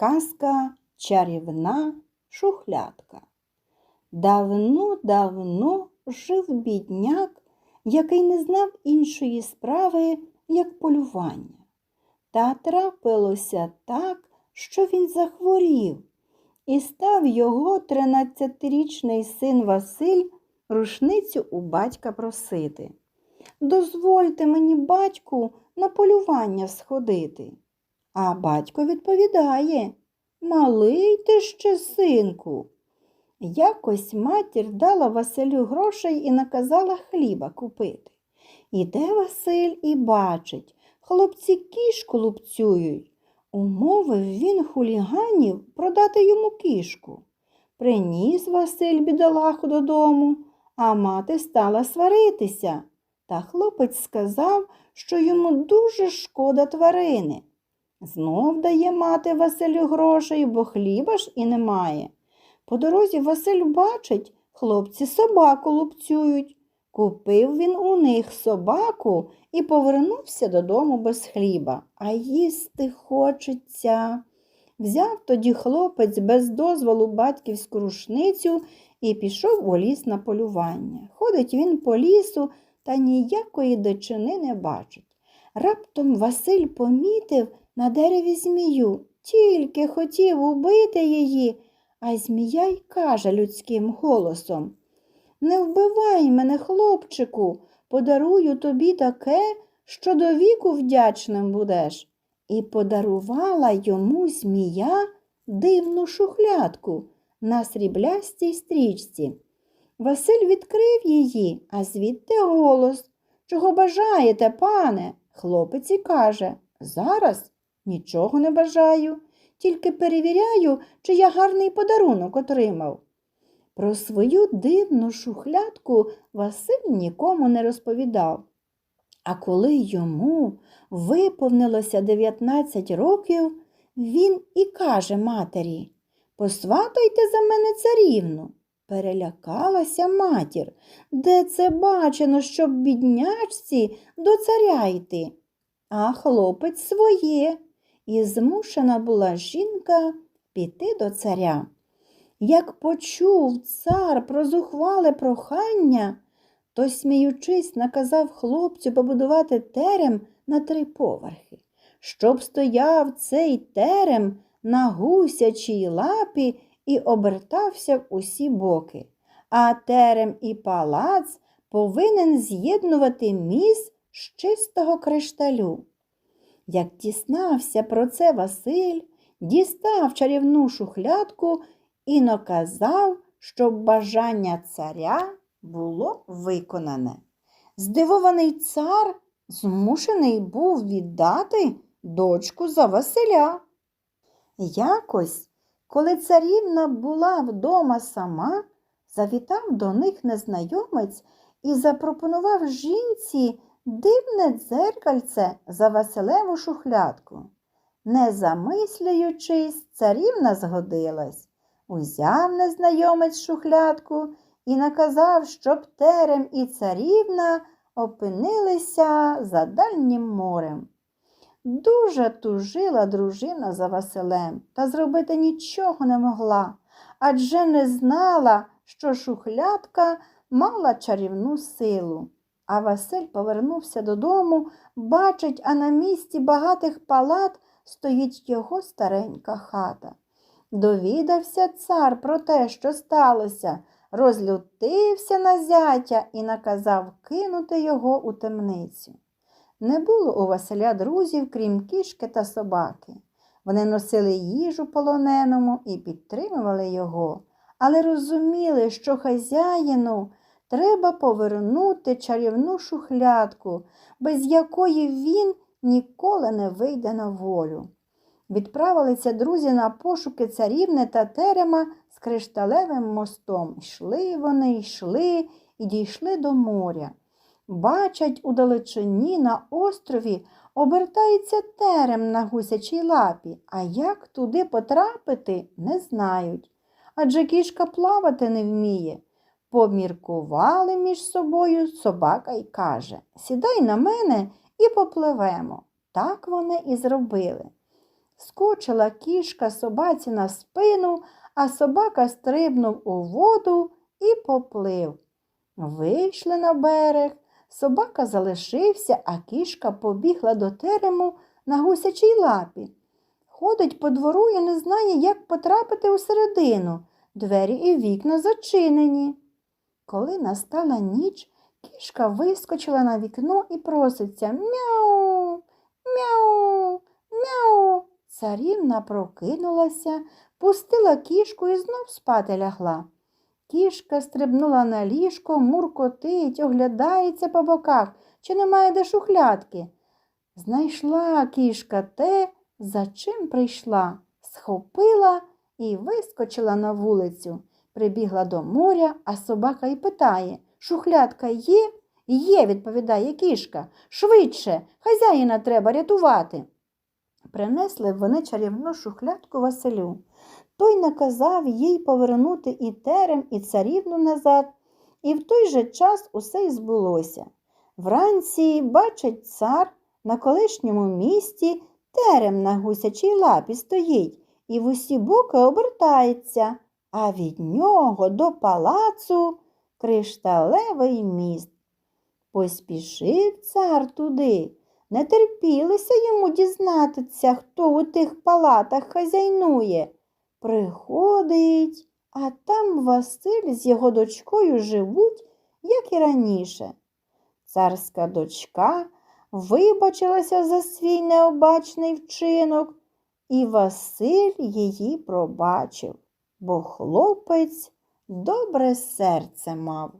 Казка чарівна шухлядка. Давно-давно жив бідняк, який не знав іншої справи, як полювання. Та трапилося так, що він захворів, і став його тринадцятирічний син Василь рушницю у батька просити. Дозвольте мені, батьку, на полювання сходити. А батько відповідає Малий ти ще, синку. Якось матір дала Василю грошей і наказала хліба купити. Іде Василь і бачить, хлопці кішку лупцюють. Умовив він хуліганів продати йому кішку. Приніс Василь бідолаху додому, а мати стала сваритися. Та хлопець сказав, що йому дуже шкода тварини. Знов дає мати Василю грошей, бо хліба ж і немає. По дорозі Василь бачить, хлопці собаку лупцюють. Купив він у них собаку і повернувся додому без хліба, а їсти хочеться. Взяв тоді хлопець без дозволу батьківську рушницю і пішов у ліс на полювання. Ходить він по лісу та ніякої дичини не бачить. Раптом Василь помітив на дереві змію, тільки хотів убити її, а змія й каже людським голосом Не вбивай мене, хлопчику, подарую тобі таке, що до віку вдячним будеш. І подарувала йому змія дивну шухлядку на сріблястій стрічці. Василь відкрив її, а звідти голос. Чого бажаєте, пане? Хлопець і каже Зараз нічого не бажаю, тільки перевіряю, чи я гарний подарунок отримав. Про свою дивну шухлядку Василь нікому не розповідав. А коли йому виповнилося 19 років, він і каже матері Посватайте за мене царівну. Перелякалася матір. Де це бачено, щоб біднячці до царя йти? А хлопець своє. І змушена була жінка піти до царя. Як почув цар про зухвале прохання, то, сміючись, наказав хлопцю побудувати терем на три поверхи, щоб стояв цей терем на гусячій лапі і обертався в усі боки. А терем і палац повинен з'єднувати міс з чистого кришталю. Як дізнався про це Василь, дістав чарівну шухлядку і наказав, щоб бажання царя було виконане. Здивований цар змушений був віддати дочку за Василя. Якось, коли царівна була вдома сама, завітав до них незнайомець і запропонував жінці дивне дзеркальце за Василеву шухлядку. Не замислюючись, царівна згодилась. Узяв незнайомець шухлядку і наказав, щоб терем і царівна опинилися за дальнім морем. Дуже тужила дружина за Василем та зробити нічого не могла, адже не знала, що шухлядка мала чарівну силу. А Василь повернувся додому, бачить, а на місці багатих палат стоїть його старенька хата. Довідався цар про те, що сталося, розлютився на зятя і наказав кинути його у темницю. Не було у Василя друзів, крім кішки та собаки. Вони носили їжу полоненому і підтримували його, але розуміли, що хазяїну треба повернути чарівну шухлядку, без якої він ніколи не вийде на волю. Відправилися друзі на пошуки царівни та терема з кришталевим мостом. Йшли вони, йшли і дійшли до моря. Бачать у далечині на острові обертається терем на гусячій лапі, а як туди потрапити, не знають. Адже кішка плавати не вміє. Поміркували між собою собака й каже Сідай на мене і попливемо. Так вони і зробили. Скочила кішка собаці на спину, а собака стрибнув у воду і поплив. Вийшли на берег, собака залишився, а кішка побігла до терему на гусячій лапі. Ходить по двору і не знає, як потрапити усередину. Двері і вікна зачинені. Коли настала ніч, кішка вискочила на вікно і проситься Мяу, мяу, мяу. Царівна прокинулася, пустила кішку і знов спати лягла. Кішка стрибнула на ліжко, муркотить, оглядається по боках, чи немає де шухлядки. Знайшла кішка те, за чим прийшла, схопила і вискочила на вулицю. Прибігла до моря, а собака й питає Шухлядка є? Є, відповідає кішка. Швидше, хазяїна треба рятувати. Принесли вони чарівну шухлядку Василю. Той наказав їй повернути і терем, і царівну назад, і в той же час усе й збулося. Вранці бачить цар на колишньому місті терем на гусячій лапі стоїть і в усі боки обертається, а від нього до палацу кришталевий міст. Поспішив цар туди. Не терпілося йому дізнатися, хто у тих палатах хазяйнує. Приходить, а там Василь з його дочкою живуть, як і раніше. Царська дочка вибачилася за свій необачний вчинок, і Василь її пробачив, бо хлопець добре серце мав.